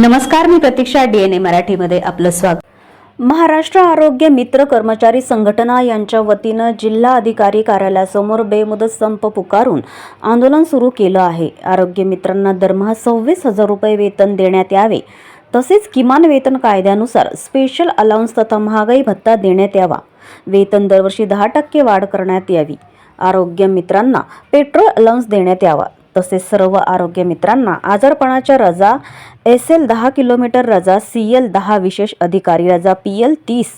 नमस्कार मी प्रतीक्षा डीएनए मराठीमध्ये आपलं स्वागत. महाराष्ट्र आरोग्य मित्र कर्मचारी संघटना यांच्या वतीनं जिल्हा अधिकारी कार्यालयासमोर बेमुदत संप पुकारून आंदोलन सुरू केलं आहे. आरोग्य मित्रांना दरमहा सव्वीस हजार रुपये वेतन देण्यात यावे तसेच किमान वेतन कायद्यानुसार स्पेशल अलाउन्स तथा महागाई भत्ता देण्यात यावा. वेतन दरवर्षी दहा टक्के वाढ करण्यात यावी. आरोग्य मित्रांना पेट्रोल अलाउन्स देण्यात यावा. तसेच सर्व आरोग्य मित्रांना आजारपणाच्या रजा एस एल दहा किलोमीटर रजा सी एल दहा विशेष अधिकारी रजा पी एल तीस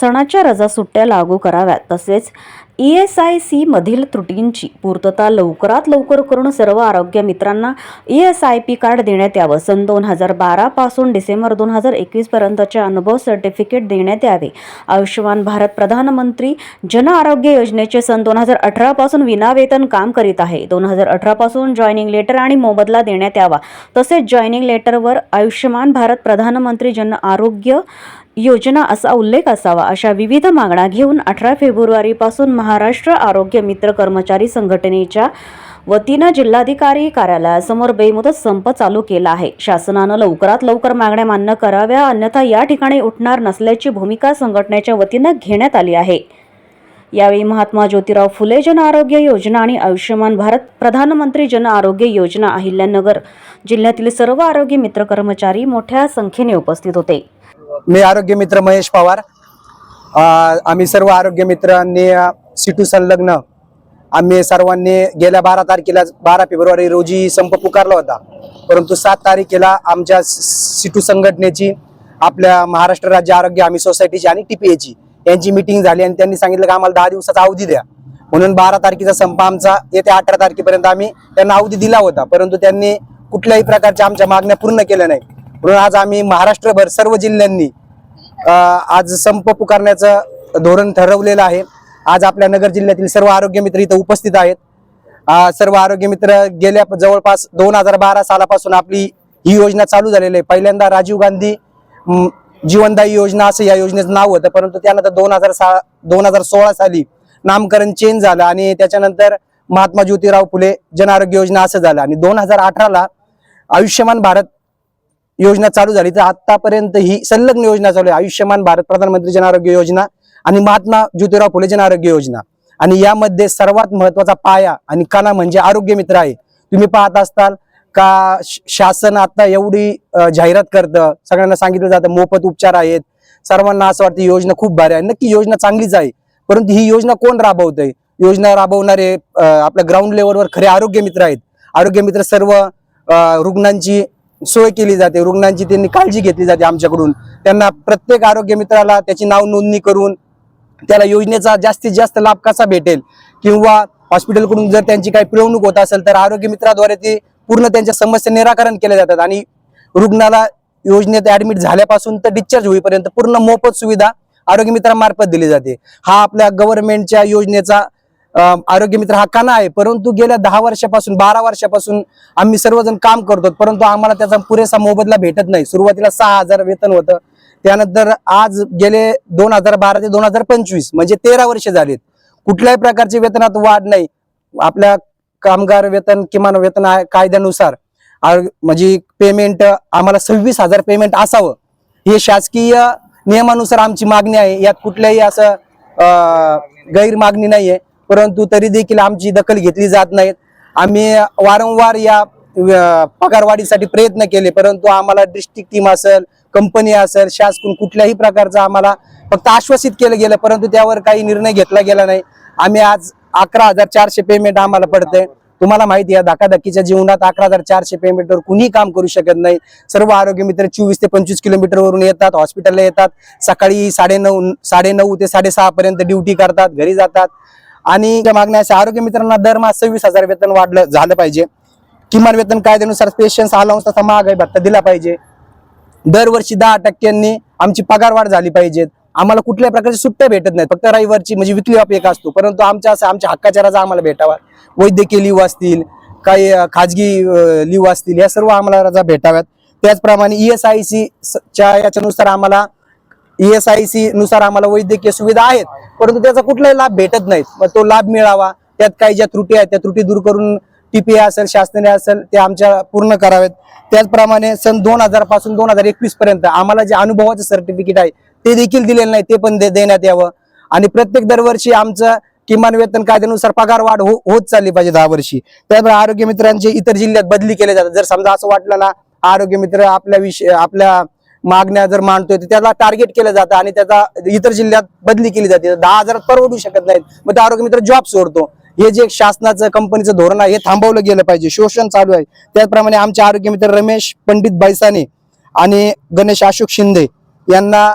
सणाच्या रजा सुट्ट्या लागू कराव्यात. तसेच ई एस आय सीमधील त्रुटींची पूर्तता लवकरात लवकर करून सर्व आरोग्य मित्रांना E S I P card देण्यात यावं. सन दोन हजार बारापासून डिसेंबर दोन हजार एकवीसपर्यंतचे अनुभव सर्टिफिकेट देण्यात यावे. आयुष्यमान भारत प्रधानमंत्री जन आरोग्य योजनेचे सन दोन हजार अठरापासून विनावेतन काम करीत आहे. दोन हजार अठरापासून जॉईनिंग लेटर आणि मोबदला देण्यात यावा. तसेच जॉईनिंग लेटरवर आयुष्यमान भारत प्रधानमंत्री जन आरोग्य योजना असा उल्लेख असावा अशा विविध मागण्या घेऊन अठरा फेब्रुवारीपासून महाराष्ट्र आरोग्य मित्र कर्मचारी संघटनेच्या वतीनं जिल्हाधिकारी कार्यालयासमोर बेमुदत संप चालू केला आहे. शासनानं लवकरात लवकर मागण्या मान्य कराव्या अन्यथा या ठिकाणी उठणार नसल्याची भूमिका संघटनेच्या वतीनं घेण्यात आली आहे. यावेळी महात्मा ज्योतिराव फुले जन आरोग्य योजना आणि आयुष्यमान भारत प्रधानमंत्री जन आरोग्य योजना अहिल्यानगर जिल्ह्यातील सर्व आरोग्य मित्र कर्मचारी मोठ्या संख्येने उपस्थित होते. मी आरोग्य मित्र महेश पवार. आम्ही सर्व आरोग्य मित्रांनी सिटू संलग्न आम्ही सर्वांनी गेल्या बारा तारखेला बारा फेब्रुवारी रोजी संप पुकारला होता. परंतु सात तारखेला आमच्या सिटू संघटनेची आपल्या महाराष्ट्र राज्य आरोग्य हमी सोसायटीची आणि टीपीएची यांची मिटिंग झाली आणि त्यांनी सांगितलं की आम्हाला दहा दिवसाचा अवधी द्या. म्हणून बारा तारखेचा संप आमचा येत्या अठरा तारखेपर्यंत आम्ही त्यांना अवधी दिला होता. परंतु त्यांनी कुठल्याही प्रकारच्या आमच्या मागण्या पूर्ण केल्या नाही म्हणून आज आम्ही महाराष्ट्रभर सर्व जिल्ह्यांनी आज संप पुकारण्याचं धोरण ठरवलेलं आहे. आज आपल्या नगर जिल्ह्यातील सर्व आरोग्य मित्र इथं उपस्थित आहेत. सर्व आरोग्य मित्र गेल्या जवळपास दोन हजार बारा सालापासून आपली ही योजना चालू झालेली आहे. पहिल्यांदा राजीव गांधी जीवनदायी योजना असं या योजनेचं नाव होतं. परंतु त्यानंतर दोन हजार सा दोन हजार सोळा साली नामकरण चेंज झालं आणि त्याच्यानंतर महात्मा ज्योतिराव फुले जन आरोग्य योजना असं झालं. आणि दोन हजार अठराला आयुष्यमान भारत योजना चालू झाली. तर आतापर्यंत ही संलग्न योजना चालू आहे. आयुष्यमान भारत प्रधानमंत्री जन आरोग्य योजना आणि महात्मा ज्योतिराव फुले जन आरोग्य योजना. आणि यामध्ये सर्वात महत्त्वाचा पाया आणि कणा म्हणजे आरोग्य मित्र आहे. तुम्ही पाहत असताल का श- शासन आता एवढी जाहिरात करतं? सगळ्यांना सांगितलं जातं मोफत उपचार आहेत. सर्वांना असं वाटतं योजना खूप भारी आहे. नक्की योजना चांगलीच आहे. परंतु ही योजना कोण राबवतंय? योजना राबवणारे आपल्या ग्राउंड लेवलवर खरे आरोग्य मित्र आहेत. आरोग्य मित्र सर्व रुग्णांची सोय केली जाते. रुग्णांची त्यांनी काळजी घेतली जाते आमच्याकडून. त्यांना प्रत्येक आरोग्य मित्राला त्याची नाव नोंदणी करून त्याला योजनेचा जास्तीत जास्त लाभ कसा भेटेल? किंवा हॉस्पिटलकडून जर त्यांची काही पिळवणूक होत असेल तर आरोग्य मित्राद्वारे ती पूर्ण त्यांच्या समस्या निराकरण केल्या जातात आणि रुग्णाला योजनेत ऍडमिट झाल्यापासून तर डिस्चार्ज होईपर्यंत पूर्ण मोफत सुविधा आरोग्य मित्रांमार्फत दिली जाते. हा आपल्या गव्हर्नमेंटच्या योजनेचा आरोग्य मित्र हा कणा आहे. परंतु गेल्या दहा वर्षापासून बारा वर्षापासून आम्ही सर्वजण काम करतो. परंतु आम्हाला त्याचा पुरेसा मोबदला भेटत नाही. सुरुवातीला सहा हजार वेतन होतं. त्यानंतर आज गेले दोन हजार बारा ते दोन हजार पंचवीस म्हणजे तेरा वर्ष झालेत. कुठल्याही प्रकारचे वेतनात वाढ नाही. आपल्या कामगार वेतन किमान वेतन आहे कायद्यानुसार म्हणजे पेमेंट आम्हाला सव्वीस हजार पेमेंट असावं. हे शासकीय नियमानुसार आमची मागणी आहे. यात कुठल्याही असं गैरमागणी नाही आहे नाहीये. परंतु तरी देखील आमची दखल घेतली जात नाहीत आम्ही वारंवार या पगारवाढीसाठी प्रयत्न केले. परंतु आम्हाला डिस्ट्रिक्ट टीम असेल कंपनी असेल शासकून कुठल्याही प्रकारचा आम्हाला फक्त आश्वासित केलं गेलं. परंतु त्यावर काही निर्णय घेतला गेला नाही. आम्ही आज अकरा हजार चारशे पेमेंट आम्हाला पडतंय. तुम्हाला माहिती आहे धकाधकीच्या जीवनात अकरा हजार चारशे पेमेंटवर कुणी काम करू शकत नाही. सर्व आरोग्य मित्र चोवीस ते पंचवीस किलोमीटर वरून येतात हॉस्पिटलला येतात. सकाळी साडे नऊ साडे नऊ ते साडेसहा पर्यंत ड्युटी करतात घरी जातात. आणि मागण्या अशा आरोग्य मित्रांना दरमहा सव्वीस हजार वेतन वाढलं झालं पाहिजे. किमान वेतन कायद्यानुसार पेशन्स अलाउन्स तसा महागाई भत्ता दिला पाहिजे. दरवर्षी दहा टक्क्यांनी आमची पगारवाढ झाली पाहिजे आम्हाला कुठल्या प्रकारच्या सुट्ट्या भेटत नाहीत. फक्त रविवारची म्हणजे विकली ऑफ एक असतो. परंतु आमच्या असं आमच्या हक्काच्या रजा आम्हाला भेटावा. वैद्यकीय लिव असतील काही खाजगी लिव्ह असतील या सर्व आम्हाला रजा भेटाव्यात. त्याचप्रमाणे ई एस आय सी च्या याच्यानुसार आम्हाला ईएसआयसी नुसार आम्हाला वैद्यकीय सुविधा आहेत. परंतु त्याचा कुठलाही लाभ भेटत नाहीत. मग तो लाभ मिळावा. त्यात काही ज्या त्रुटी आहेत त्या त्रुटी दूर करून टीपीए असेल शासनाने असेल ते आमच्या पूर्ण करावेत. त्याचप्रमाणे सन दोन हजारपासून दोन हजार एकवीस पर्यंत आम्हाला जे अनुभवाचं सर्टिफिकेट आहे ते देखील दिलेलं नाही ते पण दे- देण्यात यावं. आणि प्रत्येक दरवर्षी आमचं किमान वेतन कायद्यानुसार पगार वाढ हो होत चालली पाहिजे दहा वर्षी. त्यामुळे आरोग्य मित्रांचे इतर जिल्ह्यात बदली केले जातात. जर समजा असं वाटलं ना आरोग्य मित्र आपल्या विषय आपल्या मागण्या जर मांडतोय तर त्याला टार्गेट केलं जातं आणि त्याचा इतर जिल्ह्यात बदली केली जाते. दहा हजारात परवडू शकत नाहीत. मग ते आरोग्य मित्र जॉब सोडतो. हे जे शासनाचं कंपनीचं धोरण आहे हे थांबवलं गेलं पाहिजे. शोषण चालू आहे. त्याचप्रमाणे आमचे आरोग्य मित्र रमेश पंडित बैसाने आणि गणेश अशोक शिंदे यांना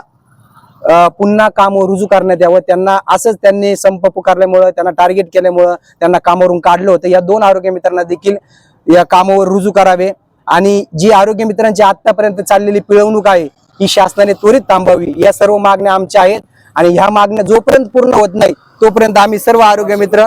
पुन्हा काम रुजू करण्यात यावं. त्यांना असंच त्यांनी संप पुकारल्यामुळं त्यांना टार्गेट केल्यामुळं त्यांना कामावरून काढलं होतं. या दोन आरोग्य मित्रांना देखील या कामावर रुजू करावे. आणि जी आरोग्य मित्रांची आतापर्यंत चाललेली पिळवणूक आहे ही शासनाने त्वरित थांबावी या सर्व मागण्या आमच्या आहेत. आणि ह्या मागण्या जोपर्यंत पूर्ण होत नाही तोपर्यंत आम्ही सर्व आरोग्य मित्र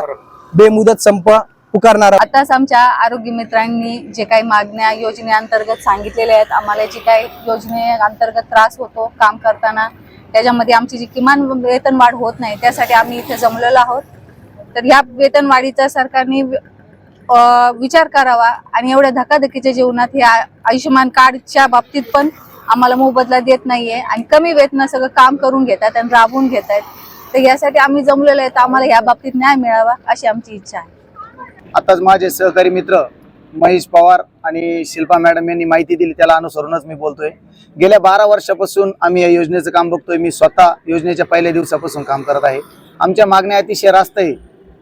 बेमुदत संप पुकारणार आहोत. आताच आमच्या आरोग्य मित्रांनी जे काही मागण्या योजनेअंतर्गत सांगितलेल्या आहेत आम्हाला जी काही योजनेअंतर्गत त्रास होतो काम करताना त्याच्यामध्ये आमची जी किमान वेतन वाढ होत नाही त्यासाठी आम्ही इथे जमलेलो आहोत तर ह्या वेतनवाढीचा सरकारने विचार करावा आणि एवढ्या धकाधकीच्या जीवनात हे आयुष्यमान कार्डच्या बाबतीत पण आम्हाला मोबदला देत नाहीये आणि कमी वेतन सगळं काम करून घेतात आणि राबवून घेत आहेत तर यासाठी आम्ही जमलेलो आहे तर आम्हाला या बाबतीत न्याय मिळावा अशी आमची इच्छा आहे. आताच माझे सहकारी मित्र महेश पवार आणि शिल्पा मॅडम यांनी माहिती दिली त्याला अनुसरूनच मी बोलतोय. गेल्या बारा वर्षापासून आम्ही या योजनेचं काम बघतोय. मी स्वतः योजनेच्या पहिल्या दिवसापासून काम करत आहे. आमच्या मागण्या अतिशय रास्त आहे.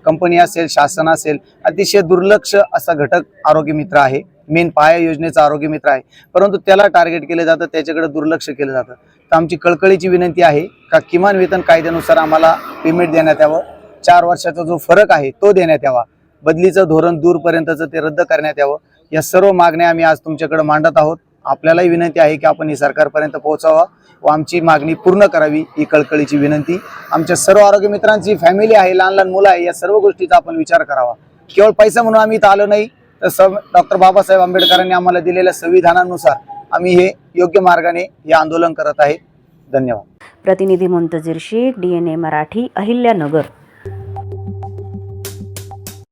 कंपनी असेल शासन असेल अतिशय दुर्लक्ष असा घटक आरोग्य मित्र आहे. मेन पाया योजनेचा आरोग्य मित्र आहे. परंतु त्याला टार्गेट केलं जातं त्याच्याकडे दुर्लक्ष केलं जातं. तर आमची कळकळीची विनंती आहे का किमान वेतन कायद्यानुसार आम्हाला पेमेंट देण्यात यावं? चार वर्षाचा जो फरक आहे तो देण्यात यावा. बदलीचं धोरण दूरपर्यंतचं ते रद्द करण्यात यावं. या सर्व मागण्या आम्ही आज तुमच्याकडे मांडत आहोत. आपल्यालाही विनंती आहे की आपण ही सरकारपर्यंत पोहोचावा व आमची मागणी पूर्ण करावी ही कळकळीची विनंती. आमच्या सर्व आरोग्य मित्रांची फॅमिली आहे लहान लहान मुलं आहे या सर्व गोष्टीचा आपण विचार करावा. केवळ पैसा म्हणून आम्ही इथं आलो नाही तर सब डॉक्टर बाबासाहेब आंबेडकरांनी आम्हाला दिलेल्या संविधानानुसार आम्ही हे योग्य मार्गाने हे आंदोलन करत आहे. धन्यवाद. प्रतिनिधी Muntazir Shaikh D N A Marathi Ahilyanagar.